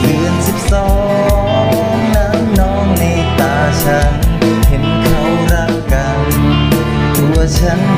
เดือนสิบสองน้ำนองในตาฉัน เห็นเขารักกัน ตัวฉัน